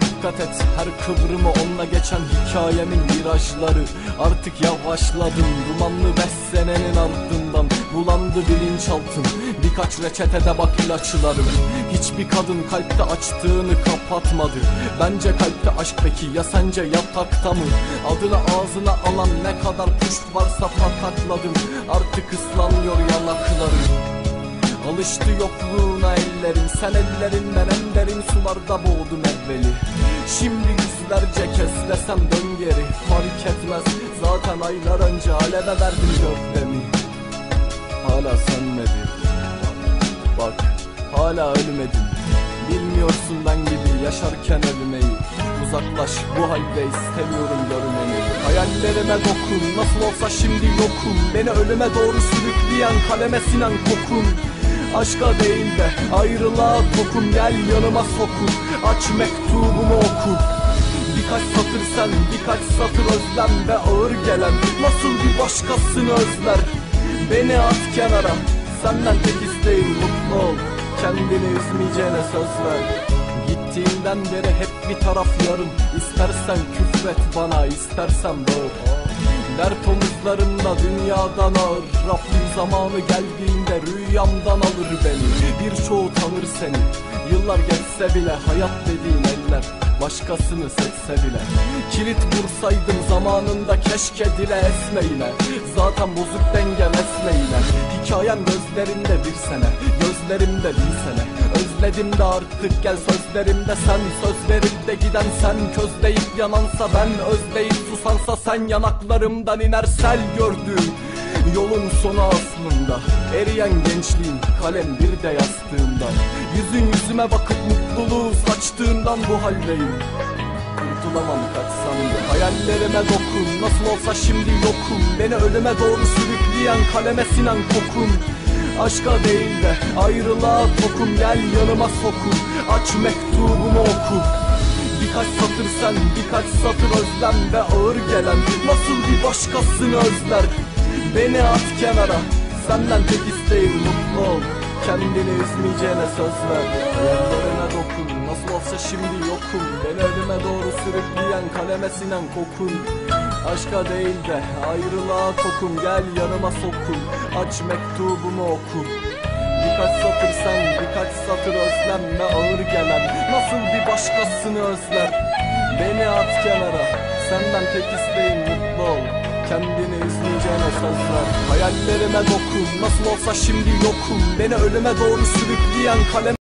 Dikkat et. Her kıvrımı onunla geçen hikayemin virajları. Artık yavaşladım. Dumanlı beş senenin ardından Bulandı bilinçaltım. Birkaç reçetede bak ilaçlarım. Hiçbir kadın kalpte açtığını kapatmadı. Bence kalpte aşk peki ya sence yatakta mı? Adını ağzına alan ne kadar puşt varsa patakladım. Artık ıslanıyor yanaklarım Alıştı yokluğuna ellerim Sen ellerinden en derin sularda boğdun evveli Şimdi yüzlerce kez desem dön geri. Fark etmez zaten aylar önce aleve verdim gökdemi Hala sönmedi Bak hala ölmedim. Bilmiyorsun ben gibi yaşarken ölmeyi. Uzaklaş bu halde istemiyorum görmeni. Hayallerime dokun nasıl olsa şimdi yokum. Beni ölüme doğru sürükleyen kaleme sinen kokun Aşka değil de ayrılığa tokum. Gel yanıma sokun aç mektubumu oku. Birkaç satır sen birkaç satır özlem ve ağır gelen. Nasıl bir başkasını özler? Beni at kenara. Senden tek isteğim mutlu ol. Kendini üzmeyeceğine söz ver. Gittiğinden beri hep bir taraf yarım. İstersen küfret bana istersen bağır Dert omuzlarımda dünyadan ağır. Rabbim zamanı geldiğinde rüyamdan alır beni. Birçoğu tanır seni. Yıllar geçse bile hayat dediğin eller Başkasını seçse bile. Kilit vursaydım zamanında keşke dile esmeyle Zaten bozuk dengem esmeyle Hikayem gözlerinde bir sene Gözlerimde bir sene Özledim de artık gel sözlerimde sen. Söz verip de giden sen Közleyip yanansa ben. Özleyip susansa sen Yanaklarımdan iner sel gördüğüm Yolun sonu aslında Eriyen gençliğim kalem bir de yastığımda. Yüzün yüzüme bakıp mutluluğu saçtığından bu haldeyim. Kurtulamam kaçsam da Hayallerime dokun. Nasıl olsa şimdi yokum. Beni ölüme doğru sürükleyen kaleme sinen kokun Aşka değil de ayrılığa tokum Gel yanıma sokun. Aç mektubumu oku. Birkaç satır sen birkaç satır özlem ve ağır gelen. Nasıl bir başkasını özler? Beni at kenara. Senden tek isteğim mutlu ol. Kendini üzmeyeceğine söz ver. Hayallerine dokun. Nasıl olsa şimdi yokum. Beni ölüme doğru sürükleyen kaleme sinen kokun Aşka değil de ayrılığa tokum Gel yanıma sokun Aç mektubumu oku. Birkaç satır sen birkaç satır özlem ve ağır gelen Nasıl bir başkasını özler? Beni at kenara. Senden tek isteğim mutlu ol. Kendini üzmeyeceğine söz ver Hayallerime dokun. Nasıl olsa şimdi yokum. Beni ölüme doğru sürükleyen kalem